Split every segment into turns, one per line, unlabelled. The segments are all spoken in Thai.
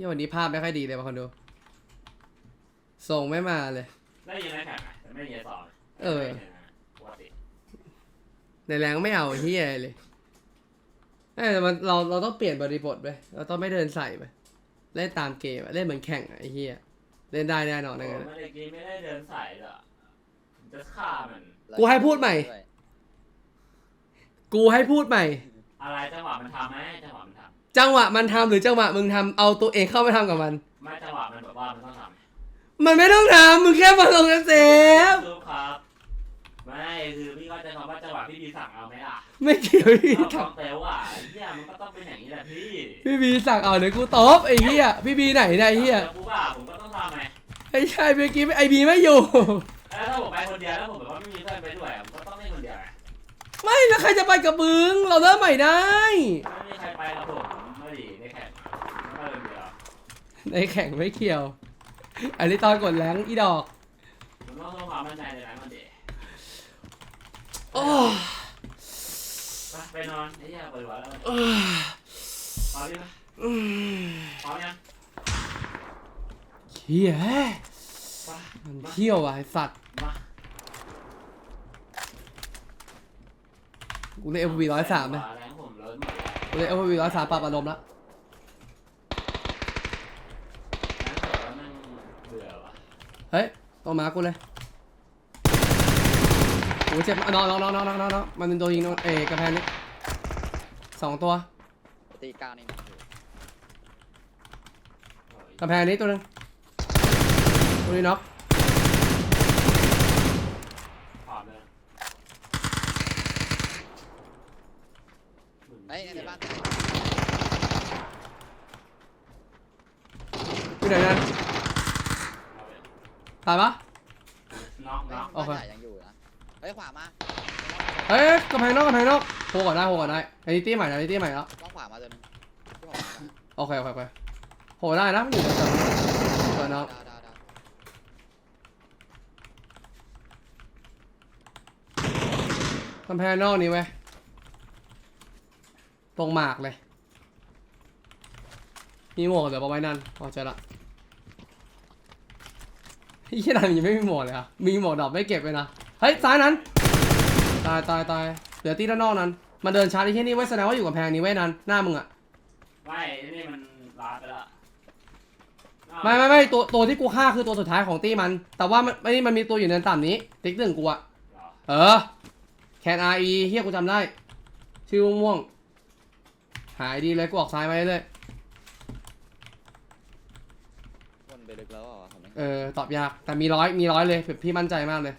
ที่วันนี้ภาพไม่ค่อยดีเลยมาคนดู ส่งไม่มาเลย
ได้ยินในแข่งไหมแต่ไม่ได้ยินสอน
เออ
ปกติ
ในแรงไม่เอาเฮียเลยเอ้ยแต่มันเราเราต้องเปลี่ยนบริบทไปเราต้องไม่เดินใส่ไปเล่นตามเกมอะเล่นเหมือนแข่งอะไอ้เฮียเล่นได้แน่นอน
โอ้
นะงั้น
ไม่ได้กินไม่ได้เดินสายหรอกผมจะฆ่ามัน
กูให้พูดใหม่ กูให้พูดใหม่
อะไรจังหวะมันทำไหมจังหวะมันท
จังหวะมันทำหรือจังหวะมึงทำเอาตัวเองเข้าไปทำกับมันำ
ไม่จังหวะมันแบบว่ามันต้องทำ
มันไม่ต้องทำมึงแค่มาลงกันเซฟ
รู้ครับ ไม่คือพี่ก็จะคำว่าจังหวะพี่บีสั่งเอาไหมล่ะ
ไม่เกี่ยวพี่
เอา
ท
ของเต๋วอะไอ้เหี้ยมันก็ต้องเป็นอย่างนี้แหละพี่ำ
พี่บีสั่งเอาเดี๋ยวกูตบไอ้เหี้ยพี่บีไหนเนี่ยไอ้เหี้ย
แล้วกูว่าผมก็ต้องทำไง
ไอ้ชายเมื่อกี้ไอ้บีไม่อยู่
แล้วถ้าผมไปคนเดียวแล้วผมแบบว่าไม่มีเพื่อนไปด้วยผมก็ต้องเล่นคนเดียวไง
ไม่แล้วใครจะไปกับมึงเราเริ่มใหม่ได้
ไม่มีใครไปกับผมไม่ดีในแข่งก็เลยเดียว
ในแข่งไม่เกี่ยว อันนี้ตอนกดแรงอีดอก
ผมต้องต้องความมั่นใจในนั้นมันเด็
โอ้
ไปไปนอนไอ้เหี้ยเปิดหัวแล้วมัน
เออ
พร้อมยัง
อืม
พร้อมยัง
เฮีย
ไป
มันเที่ยวว่ะไอ้สัตว์
มา
กูเล่นเอฟวีร้อยสามเลย
แรงผมล้นหมด
กูเล่นเอฟวีร้อยสามปรับอารมณ์ละ
แล้วแม่งเบื่อว่ะ
เฮ้ยตัวมากูเลยโอ้เจ็บอะน้องน้องน้องน้องน้องน้องมันโดนยิงโดนเอกระแพงนี้สองตัว
ตีกลางนี่นะ
กระแพงนี้ตัวหนึงตัวนี้น็อก
พร้อมเลย
เฮ้ยในบ้าน
อยู่ไหนนั่น ตายปะ
น็อกน็อก
โอ
บ้าน
เค
ใหญ่ยังอยู่นะเฮ้ยขวามา
เฮ้ยกระแพงนอกกระแพงนอกโหก่อนได้โหก่อนได้ไอ้นี่ตี้ใหม่นะไอ้นี่ตี้ใหม่แล้ว
ต้องขวามาตัวนึงที่ผมมา
โอเคโอเคโอเคโหได้นะมันอยู่ตรงกลางเปิดน้อง
ดาวดาวดาว
กำแพงนอกนี้ไว้ยตรงหมากเลยมีหมวกเดี๋ยวเอาไว้นั่นพอใจละ ยี่นันยังไม่มีหมวกเลยอะมีหมวกดอกไม่เก็บเลยนะ เฮ้ยซ้ายนั้น ตายตายตายเหลือตีด้านนอกนั้น มันเดินชาร์จไอ้ที่นี่ไว้แสดงว่าอยู่กับแพงนี้ไว้นั้น หน้ามึงอะ
ไม่นี่มันลาไปแล้ว
ไม่ไม่ไม่ตัวตัวที่กูฆ่าคือตัวสุดท้ายของตี้มัน แต่ว่ามันไม่มันมีตัวอยู่ในต่ำนี้ ติ๊กหนึ่งกูอะเออแคนอาร์อีเฮียกูจำได้ ชื่อม่วงๆหายดีเลยกูออกซ้ายมาเรื่อย
วนไปลึกแล้ว เหรอผมไม่
ๆเออตอบยากแต่มีร้อยมีร้อยเลยแบบพี่มั่นใจมากเลย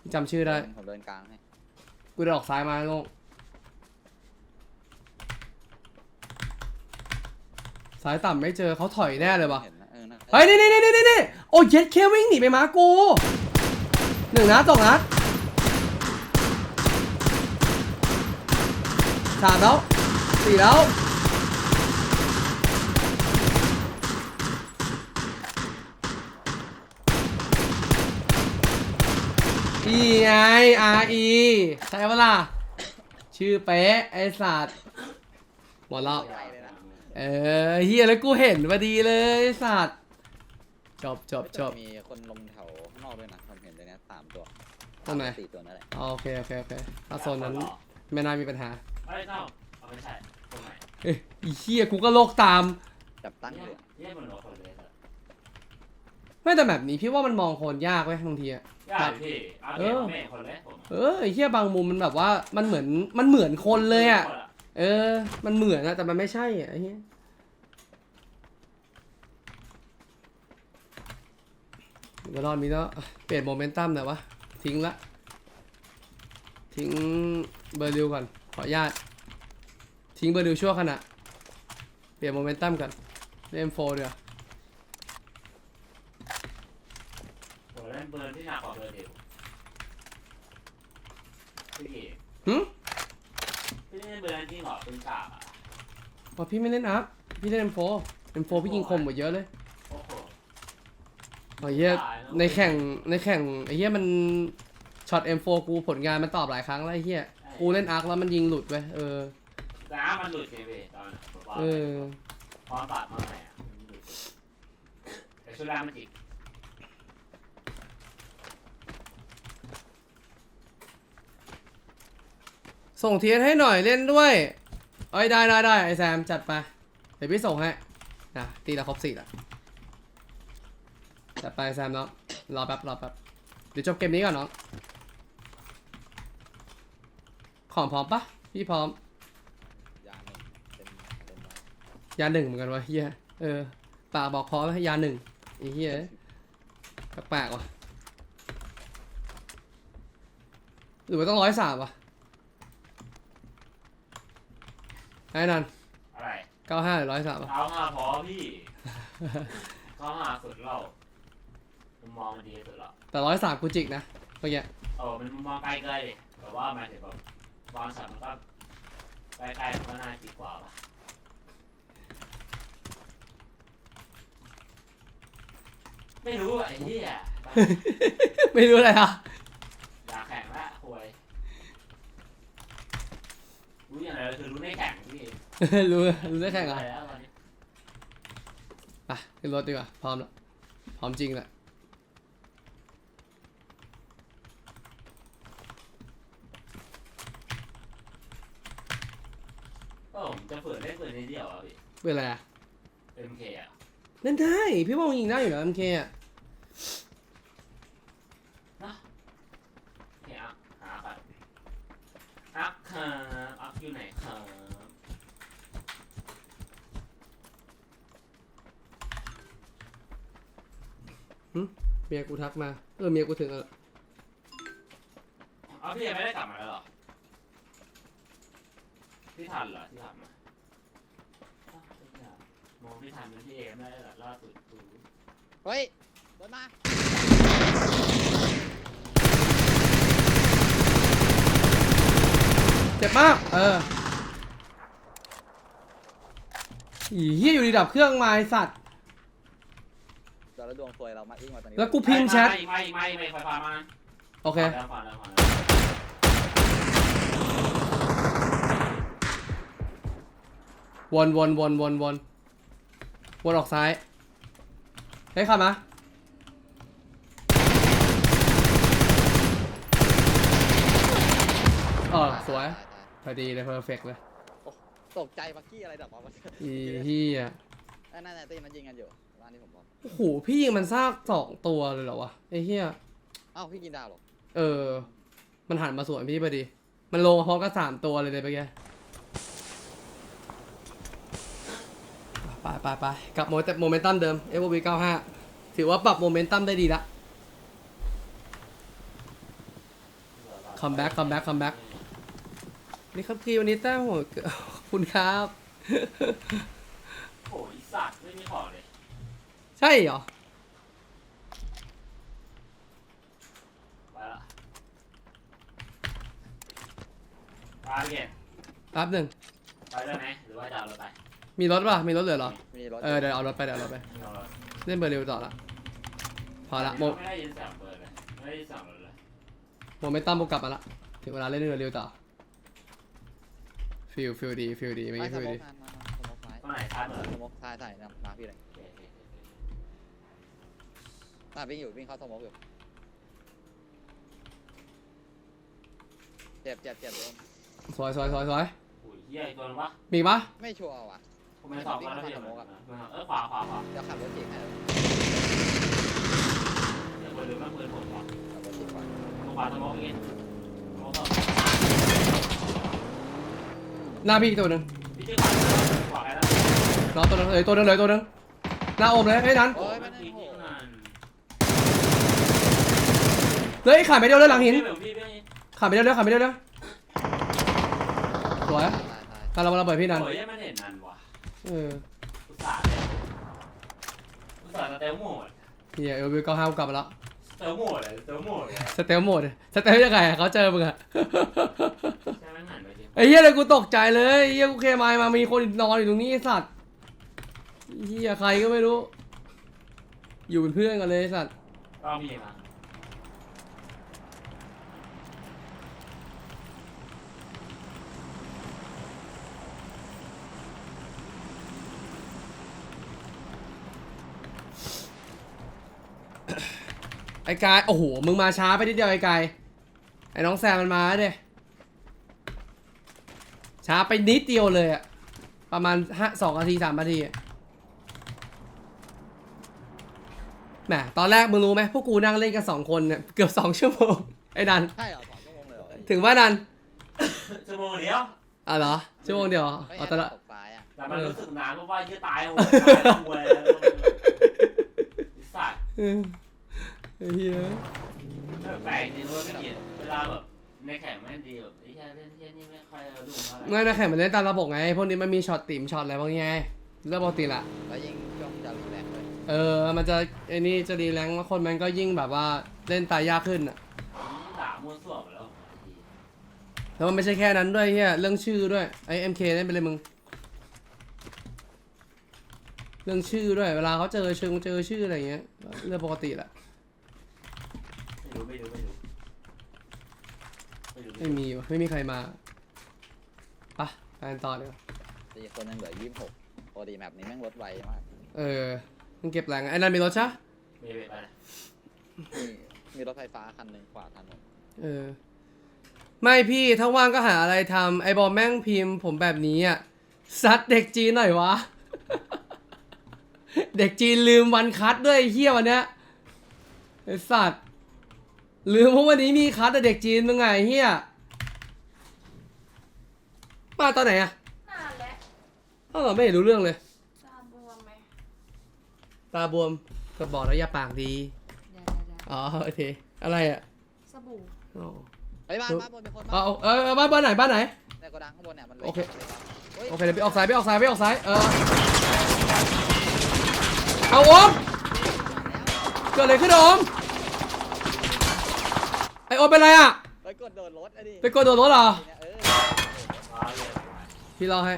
พี่จำชื่อได้
ผมเดินกลางให้
กูเดินออกซ้ายมาโล่งซ้ายต่ำไม่เจอเขาถอยแน่เลยว่ะ
เห็นนะเออนะ
เฮ้ยนี่นี่นี่นี่นี่โอ้ยเย็ดเควิ่งหนีไปมากูหนึ่งนัดสองนัดสามแล้วสี่แล้ว นี่ไง RE ใช่ปะล่ะ ชื่อเป๊ะ ไอสัตว์หมดแล้ว
ใหญ่เลยนะ
เออเฮียแล้วกูเห็นพอดีเลยไอ้สัตว์จบจบจบ
มีคนลงแถวข้างนอกด้วยนะผมเห็นเลยนะสามตัว
ตรงไหน
สี่ตัวนั่นแหละ
อ๋อโอเคโอเคโอเคถ้าโซนนั้นไม่น่ามีปัญหา
ไม่เข้าเอาไม่ใช่ตรงไหน
เอ้ยอีเฮียกูก็โลกตาม
จับตั้ง
เยี่
เลยย
เยี่ยเหมือนเราคนเลยครับ
ไม่แต่แบบนี้พี่ว่ามันมองคนยากเว้ยบางทีอะ
ยากพี่เอาเด็กแม่คนเล็กผม
เออไอ้เฮียบางมุมมันแบบว่ามันเหมือนมันเหมือนคนเลยอะเออ มันเหมือนอะแต่มันไม่ใช่อะไอ้เฮียเดี๋ยวรอบนี้แล้วเปลี่ยนโมเมนตัมหน่อยวะ ทิ้งละ ทิ้งเบอร์ริวก่อน ขออนุญาต ทิ้งเบอร์ริวชั่วขณะ เปลี่ยนโมเมนตัมก่อนเล่นโฟเดี๋ยวา
โห เล่นเบิร์นที่หนักกว่าเบอร์เดียวพี่
หึ
พี่เล่นเบิร์นจริงเหรอเป็นกาบอะ
ว่าพี่ไม่เล่นอัพพี่เล่นเอ็มโฟเอ็มโฟพี่ยิงคมกว่าเยอะเลย
โอ้โห
ไอ้เหี้ยในแข่งในแข่งไอ้เหี้ยมันช็อต M4 กูผลงานมันตอบหลายครั้งแล้วไอ้เหี้ยกูเล่นอาร์คแล้วมันยิงหลุดไปเออ
แต่มันหลุดเกมเว้ยตอนผมว่า
เออ
พร้อมตัดมาไหนอะมันหลุดช่วยล่างมันจิก
ส่งเทียนให้หน่อยเล่นด้วย เอ้ยได้ได้ได้ไอแซมจัดไป เดี๋ยวพี่ส่งให้นะตีละครบสี่ละจัดไปแซมเนาะรอแป๊บรอแป๊บเดี๋ยวจบเกมนี้ก่อนเนาะของพร้อมปะพี่พร้อม
ยาหนึ่งเต็มเต็มไป
ยาหนึ่งเหมือนกันวะเฮียเออปากบอกพร้อมไหมยาหนึ่งไอ้เฮียแปลกๆว่ะหรือว่าต้องร้อยสามวะ ไอ้นั่น
อะไร
เก้าห้าหรือร้อยสามวะ
เอามาพอพี่เขาหาสุดเรามุมมองมันดีสุดแล้ว
แต่ร้อยสามกูจิกนะเมื่อกี้
เออมันมุมมองไกลเกินดิแต่ว่าหมายถึงแบบวางสัตว์มันก็ใกล้ๆมันก็น่าจิกกว่าป่ะไม่รู้อะไอ้เหี้ย
ไม่รู้อะไรอะ
อยากแข่งละหวยรู้ อย่างไรคือรู้ได้แข่งพี่
รู้รู้ได้แข่งเหร
อะ
อะ
แล้วตอนนี้
ไปขึ้นรถดีกว่า พร้อมแล้วพร้อมจริงแหละ
ก็ผมจะฝืนเล่นปืนนิดเดียวอะพี่
เป็นอะไรอะ
MK อะ
เล่นได้ พี่ว่ามึงยิงได้อยู่นะ MK อะ
โอเคอะหาไปอักครับอักอยู่ไหนครับ
เมียกูทักมา เออเมียกูถึงแล้ว
เอาพี่ยังไม่ได้กลับมาแล้วเหรอพี่ทันเหรอที่ทันมาอ้าวไอ้เหี้ยมองพี่ทันเป็นพี่เอไม่ได้เหรอล่าสุดดู
เฮ้ยโดนมา
เจ็บมาก เอออีเหี้ยอยู่ดีดับเครื่องมาไอสัตว์
เดี๋ยวเราดวงซวยเรามาอิงมาตอนนี้
แล้วกูพิมพ์แชท
ไม่ไม่ไม่ไม่ไฟฟ้ามา
โอเค
แล้วฟังแล้วฟังแล้ว
วนวนวนวนวนวนออกซ้ายเฮ้ยขับมาเออสวย
ตาตา
พอดีเลยเพอร์เฟกเลย
ตกใจบักกี้อะไรดับออกมา
อีเหี้ย
นั่นนั่นตีมันยิงกันอยู่
โอ้โหพี่ยิงมันซากสองตัวเลยเหรอวะไอ้เหี้ย
อ้าวพี่กินดาวเหรอ
เออ มันหันมาสวนพี่พอดี มันลงมาพร้อมกับสามตัวเลยเลยไปแกไปไปไปกลับโมเตโมเมนตัมเดิม f o b 95 ถือว่าปรับโมเมนตัมได้ดีละคัมแบ็กคัมแบ็กคัมแบ็กนี่ครับพี่วันนี้แต้มโหดขอบคุณครับ
โอ้ยสัตว์ไม่มีของเลย
ใช่เหรอ
ไปละไปเก็บ
แป๊บหนึ่ง
ไปได้ไหมหรือว่าจะเอารถไป
มีรถป่ะ มีรถเหลือเหรอ
มีรถ
เออ เดี๋ยวเอารถไป เดี๋ยวเอารถไป
เอารถ
เล่นเบอร์เร็วต่อละ พอละโม
ไม่ได้ยินเสียงเปิดเลยไม่ได้ยินเสียงรถเลย
โมเมนตัมกูกลับมาละ ถึงเวลาเล่นเบอร์เร็วต่อ ฟิลฟิลดี ฟิลดีไม่
ไม่
กี้
ส
ฟิล
โม
ดี
กมามาสโมกซ้าย
ตรงไหนซ้ายเปิด
สโมกซ้ายใส่นะมาพี่เลย
โอเคโอเคโอเค
ตาวิ่งอยู่วิ่งเข้าสโมกอยู่เจ็บเจ็บเจ็บโดน
สวยสวยสวยสวย
โอ้ยเฮียอีกตัวนึงวะ
มีปะ
ไม่ชัวร์ว่ะ
ผมไม่สอบมาแล้วพี่เออขวาขวาขวา
เดี๋ยวขับรถจีบให้
เดี๋ยวปืนหรือไม่ปืนผมวะ
ขับรถจีบก่อน
ขวาสมองอีกสมองต่อ
หน้าพี่อีกตัวหนึ่ง
พี่ชื่อขวาขวาใครนะ
รอตัวหนึงเลยตัวหนึงเลยตัวหนึงหน้าอมเลยไอ้ยนั้น
โอ้ย
มั
ไม่
น
ได้
ตี
โห
ที่นั่น
เฮ้ยขาดไปเดียวเลยหลังหิน
พี่พี่พี่
ขาดไปเดียวเลยขาดไปเดียวเลยสวย
ตายตาย
การเราระเบิดพี่นัน
โอ้ยมันเห็นนั่นวะ
เออ
อุตส่าห์เลยอุตส่าห์สเตลโหมด
เฮียเอลวิวเก้าห้ากลับมาแล้ว
สเตลโหมดเลยสเตลโหมดเลย
สเตลโหมดสเตลยังไงอะเขาเจอมึงอะ
ใช่ไหมหันไปดิ
ไอ้เหี้ยเลยกูตกใจเลยไอ้เหี้ยกูเคมายมามีคนนอนอยู่ตรงนี้ไอ้สัตว์ไอ้เหี้ยใครก็ไม่รู้ อยู่เป็นเพื่อนกันเลยไอ้สัตว์
ก็มีนะ
ไอ้กายโอ้โหมึงมาช้าไปนิดเดียวไอ้กายไอ้น้องแซมมันมาเด้ช้าไปนิดเดียวเลยอะประมาณห้าสองนาทีสามนาทีอะแหมตอนแรกมึงรู้ไหมพวกกูนั่งเล่นกันสองคนเนี่ยเกือบสองชั่วโมงไอ้นัน
ใช่เหรอสองชั่วโมงเลยเหรอ
ถึงว่านัน
ชั่วโมงเดียว
อะเหรอชั่วโมงเดียวเหรอ
ไม่
เอา
งั้น
แต่ละ
ตกซ้ายอะ
แต่มันรู้สึกนานเพราะว่ายี่ตายโหดตายแล้วหวยแล้วไอ้สัตว์
เออ ไอ้เหี้ย
แปลกจริงว่าพี่เกียรติเวลาแบบในแข่งแม่งดีแบบไอ้แค่เล่นเที่ยนี่ไม่ค่อยดูเท่าไหร่
ไม่นะแข่งมันเล่นตามระบบไง พวกนี้มันมีช็อตติ่มช็อตอะไรพวกนี้ไงเรื่องปกติละ
แล้วยิ่งช่วงจะรุนแรงเลย
เออ มันจะไอ้นี่จะดีแรงแล้วคนมันก็ยิ่งแบบว่าเล่นตายยากขึ้นอะ
ด่ามั่วซั่วหมดแล้ว
แล้วมันไม่ใช่แค่นั้นด้วยเฮียเรื่องชื่อด้วยไอ้เอ็มเคเล่นไปเลยมึง เรื่องชื่อด้วย เวลาเขาเจอเชิงเจอชื่ออะไรเงี้ยเรื่องปกติแหละ
ไม่รู้ไม่รู้ไม่รู้ไม่รู้
ไม่มีวะไม่มีใครมาปะไปกันต่อเดี๋ยวา
ตีคนยังเหลือยี่สิบหกปกติแมปนี้แม่งลดไวมาก
เออมึงเก็บแรงไอ้นั่นมีรถใช่ปะ
ไม่รู้ไปนะ
มีมีรถไฟฟ้าคันหนึ่งขวาถนน
เออ ไม่พี่ถ้าว่างก็หาอะไรทำไอ้บอมแม่งพิมพ์ ผมแบบนี้อะซัดเด็กจีนหน่อยวะ เด็กจีนลืมวันคัดด้วยไอ้เฮียวันเนี้ยไอ้สัตว์ ลืมเพราะวันนี้มีคัดแต่เด็กจีนมึงไงไอ้เฮียมาตอนไหนอะ
นานแล้ว
อ้าวเหราไม่เห็นรู้เรื่องเลย
ตาบวมไหม
ตาบวมก็บอกแล้วอย่าปากดี
เดี๋ยวเดี๋ยวเดี๋ยว
อ๋อโอเค อะไรอะ
สบู่
อ๋อ
เฮ้ยบ้านบ้านบนเป็นคน
เอา
บ้าน
เอาเออบ้านบ้านไหนบ้านไหน
ในโกดังข้างบนเนี่ยมันลย
โอเค
ฮ้ย
โอเคเดี๋ยวไปออกซ้ายไปออกซ้ายไปออกซ้ายเออเอาโอมเกิดอะไรขึ้นโอม ไอโอมเป็นไรอะ
เฮ้ยกดโดดรถไอ้ดิ
ไปกดโดดรถเหรอ
เนี่ยเออ
มาเลย
พี่รอให้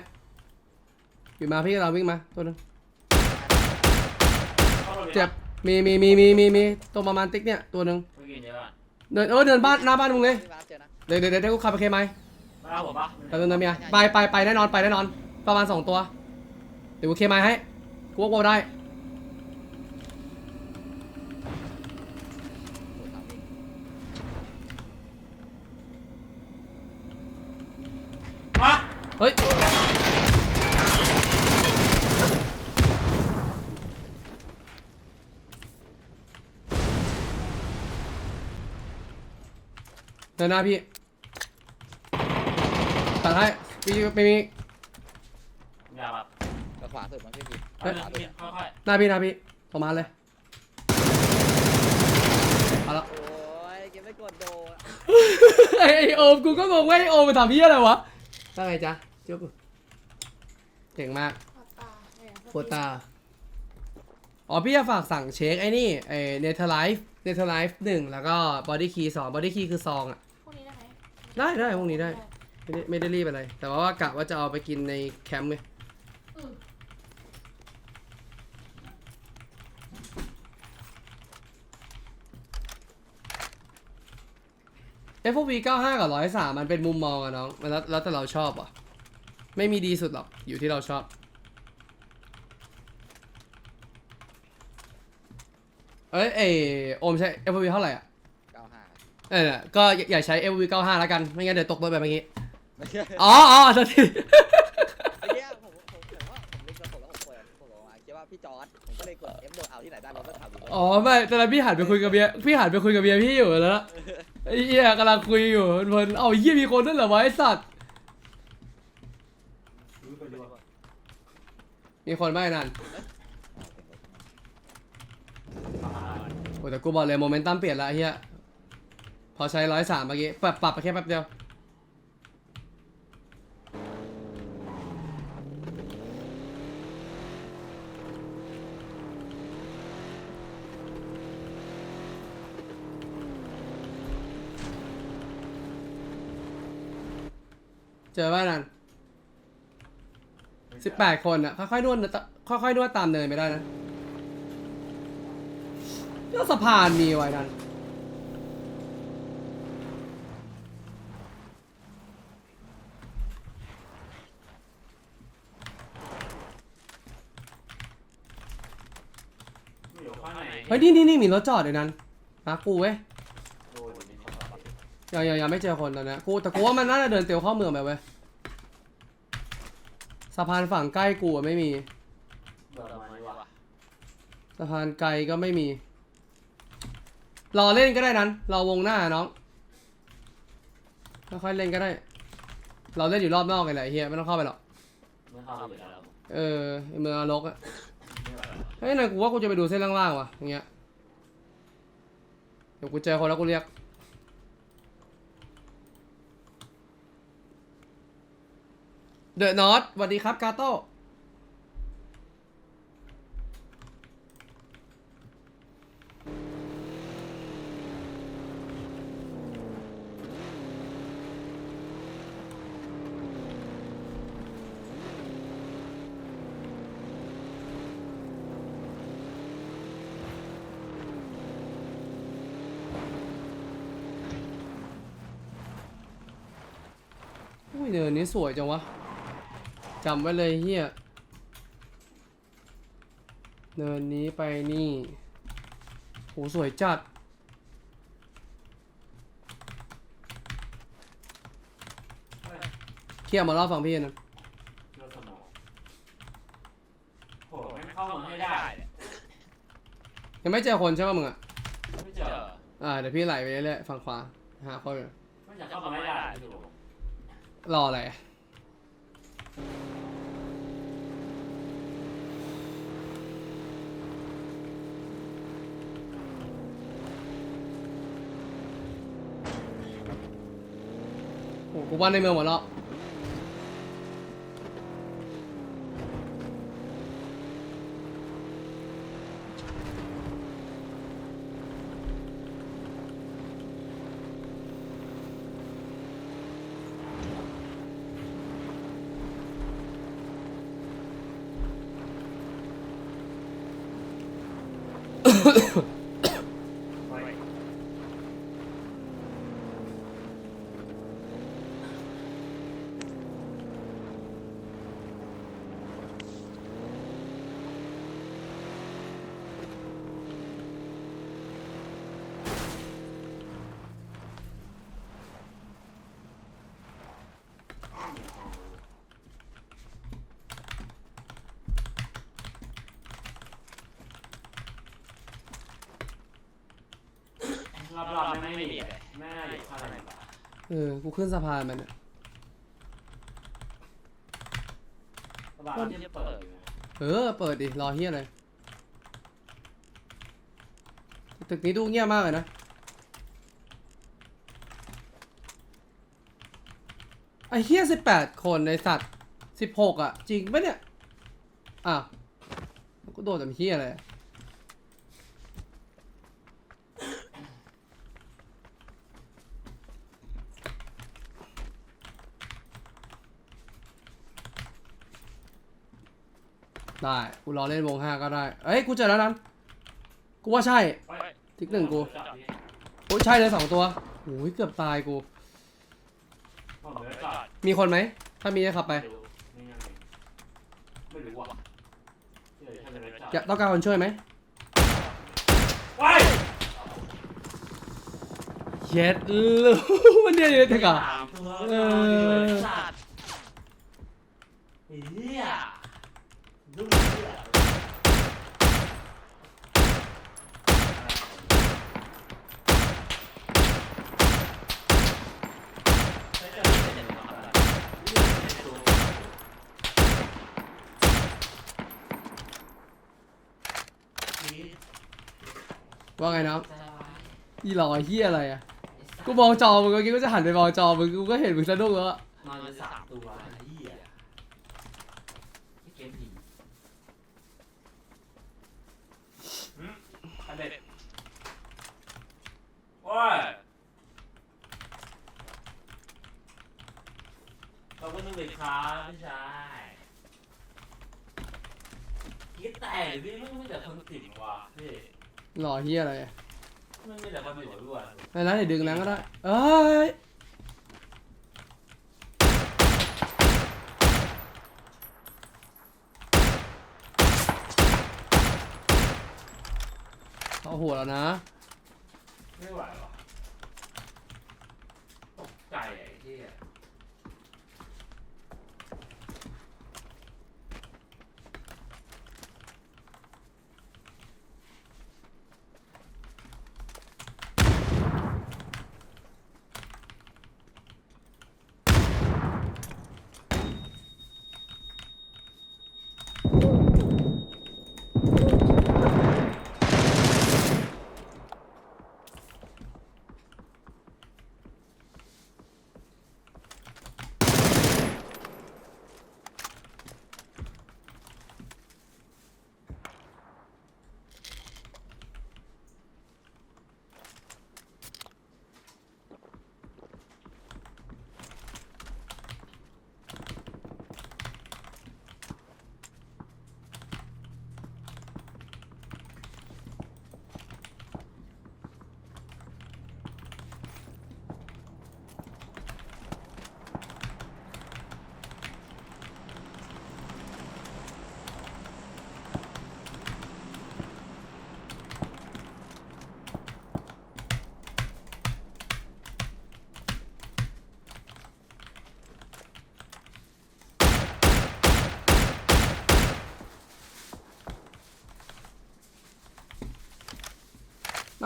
วิ่งมาพี่เราวิ่งมาตัวหนึงเจ็บมีมีมีมีมีมีตรงประมาณติ๊กเนี่ยตัวหนึง
ไม่กินเยอะอะ
เดินเออเดินบ้านหน้าบ้านมึงเลย
พี่มาร์คเจอนะ
เดี๋ยวเดี๋ยวเดี๋ยวกูขับไปเคไหม
มาเอาผมปะ
ไปเดินเดินเมียไปไปไปแน่นอนไปแน่นอน ประมาณสองตัวเดี๋ยวกูเคไหมให้กูว่ากูได้
โอ้ยทำอีก
มา
เฮ้ย เดินหน้าพี่ ตัดให้มีมีมี
อย่าแบบ
กระขวาสุดมันพี่พี่
เอาเรื่องกินค่อย
หน้าพี่หน้าพี่ประมาณเลยเอาละ
โอ้ยเก็บไม่กดโดด
ไอไอโอมกูก็งงว่าไอโอมมันทำพี่อะไรวะตั้งไงจ๊ะเจ้าเก่งมาก
ปวดตาเนี่ย
โคตา อ๋อ พี่จะฝากสั่งเช็คไอ้นี่ไอเนเธอร์ไลฟ์เนเธอร์ไลฟ์หนึ่งแล้วก็บอดี้คีย์สองบอดี้คีย์คือซองอะ
พวกนี้ได้ไหม
ได้ได้พวกนี้ได้ ไม่ได้ไม่ได้รีบอะไร แต่ว่าว่ากะว่าจะเอาไปกินในแคมป์ไง
อืม
เอฟวีเก้าห้ากับร้อยสามมันเป็นมุมมองอะน้อง มันแล้วแล้วแต่เราชอบอะ ไม่มีดีสุดหรอก อยู่ที่เราชอบ เอ้ยเอโอมใช้ FV เท่าไหร่อะ
เก้าห้า
เออก็อย่าอย่าใช้ FV 95 แล้วกัน ไม่งั้นเดี๋ยวตกรถแบบเมื่อกี้
ไม่ใช่
อ๋ออ๋อสักที
ไอ้เหี้ยผมผมผมว่าผมเล่นกระผมแล้วผมเปิดผมบอกว่าคิดว่าพี่จอร์ดผมก็เลยกด F โดดเอาที่ไหนได้ผมก็ถามดูว่า
อ๋อไม่ตอนนั้นพี่หันไปคุยกับเบียร์พี่หันไปคุยกับเบียร์พี่อยู่แล้วนะไอ้เหี้ยกำลังคุยอยู่เพลินๆเอาไอ้เหี้ยมีคนด้วยเหรอวะไอ้สัตว์ มีคนไหมนั่นโอ้แต่กูบอกเลยโมเมนตัมเปลี่ยนละไอ้เหี้ยพอใช้ร้อยสามเมื่อกี้ปรับปรับไปแค่แป๊บเดียวเจอบ้านั่น สิบแปดคนอะ ค่อยๆนวดนะค่อยๆนวดตามเนินไปได้นะเรื่องสะพานมีไว้นั่น
อยู่ข้างใน
เฮ้ยนี่นี่นี่มีรถจอดเลยนั้นไปหากูเว้ย
ดูดิมีคนตอบ
ยังยังยังไม่เจอคนตอนเนี้ยกูแต่กูว่ามันน่าจะเดินเตียวเข้าเมืองไปเว้ย สะพานฝั่งใกล้กูอะไม่มี
เบื่อมันดีกว่า
สะพานไกลก็ไม่มี รอเล่นก็ได้นั้นรอวงหน้าน้องค่อยๆเล่นก็ได้ เราเล่นอยู่รอบนอกเลยแหละไอ้เฮียไม่ต้องเข้าไปหรอก
ไม่เข้าไปแล้ว
เออไอ้เมืองอารกอะ
ไม่ไหวแล้ว
เฮ้ยนายกูว่ากูจะไปดูเส้นล่างๆว่ะอย่างเงี้ย เดี๋ยวกูเจอคนแล้วกูเรียก เดอะนอตสวัสดีครับ กาโต้อุ้ยเนินนี้สวยจังวะ จำไว้เลยเฮียเนินนี้ไปนี่โหสวยจัดเคลียร์มารอบฝั่งพี่นะ
เชื่อสมองโหไม่เข้ามาไม่ได้เนี่ย
ยังไม่เจอคนใช่ป่ะมึงอะ
ไม่เจอ
อ่าเดี๋ยวพี่ไหลไปเรื่อยๆฝั่งขวาหาคนอยู่
ไม่อยากเข้ามาไม่ได้ดู
รออะไรโอ้กู ว่าในเมื
รอบๆไม่ไม่มีเลยไม่น่าอยู่ข้างในป่า
เออ กูขึ้นสะพานมันอะ
บ้านที่เปิดอยู่
เออ เปิดดิ รอเฮียเลย ตึกนี้ดูเงียบมากเลยนะ ไอ้เฮียสิบแปดคนในสัตว์สิบหกอะ จริงปะเนี่ยอ้าวกูโดดแต่เฮียอะไรอะ ได้ กูรอเล่นวงห้าก็ได้ เอ้ย กูเจอแล้วนั้น กูว่าใช่ติ๊กหนึ่งกู โอ้ยใช่เลยสองตัวโอ้ยเกือบตายกู
ผมเลยจอด
มีคนไหม ถ้ามีจะขับไป
ดูไม่งั้นไม่รู้ว่ะเดี๋ยวฉันจะไปจอด
อยากต้องการคนช่วยไหม
ว้าย
เย็ดลูกมันเนี่ยอยู่ในตึกอะ
สามตัว
เออ
สัตว์ไอ้เหี้ยดูเหี้ยไม่เจอไม่เจอไม่เจอ
ว่าไงน้องอีหล่อเฮียอะไรอะกูมองจอมึงเมื่อกี้ก็จะหันไปมองจอมึงกูก็เห็นมึงสะดุ้งแล้วอะ
นอนอยู่สามตัวไอ้เหี้ยนี่เกมผีหืมอันเด็ดโอ้ยขอบคุณทุกท่านครับพี่ชายคิดแต่หรือพี่ไม่มีแต่คนติดว่ะพี่
หล่อเฮียอะไรอะ
ไม่มีแต่คนอยู่ด้วย
ไอ้ร้านเดี๋ยวดึงแล้วก็ได้เอ้ยเอาหัวแล้วนะ
ไม่ไหว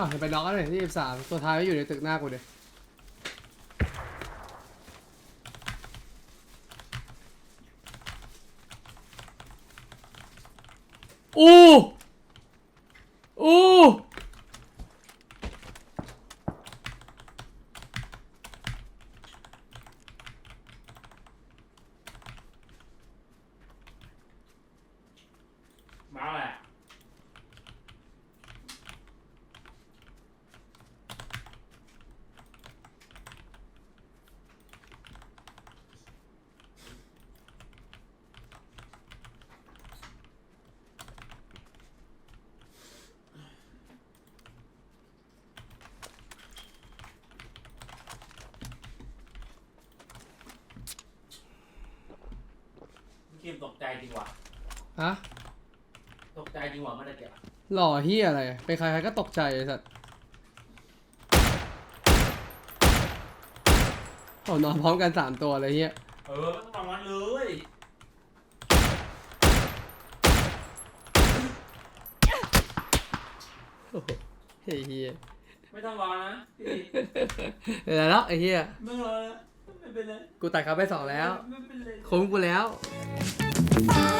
อ้า
วเห็นไปน็อกเล้วเนี่ยที่สามตัวท้ายก็อยู่ในตึกหน้ากูเดี๋ยวอู้
มาแหละ คิมตกใจจริงว่ะ
ฮะ
ตกใจจริงว่ะมันจะเก็บ
หล่อเฮียอะไรเป็นใครใครก็ตกใจไอ้สัตว์โอ้นอนพร้อมกันสามตัวเลยเฮีย
เออไม่ต้องมาวันเลย
โอ้โหเฮียเฮีย
ไม่ต้องรอนะพี่
เดี๋ยวแล้วไอ้เฮีย
ไม่ต้องรอนะไม่เป็นไร
กูตัดเขาไปสองแล้ว
ไม่เป็นไร
คุ้มกูแล้ว
Fire.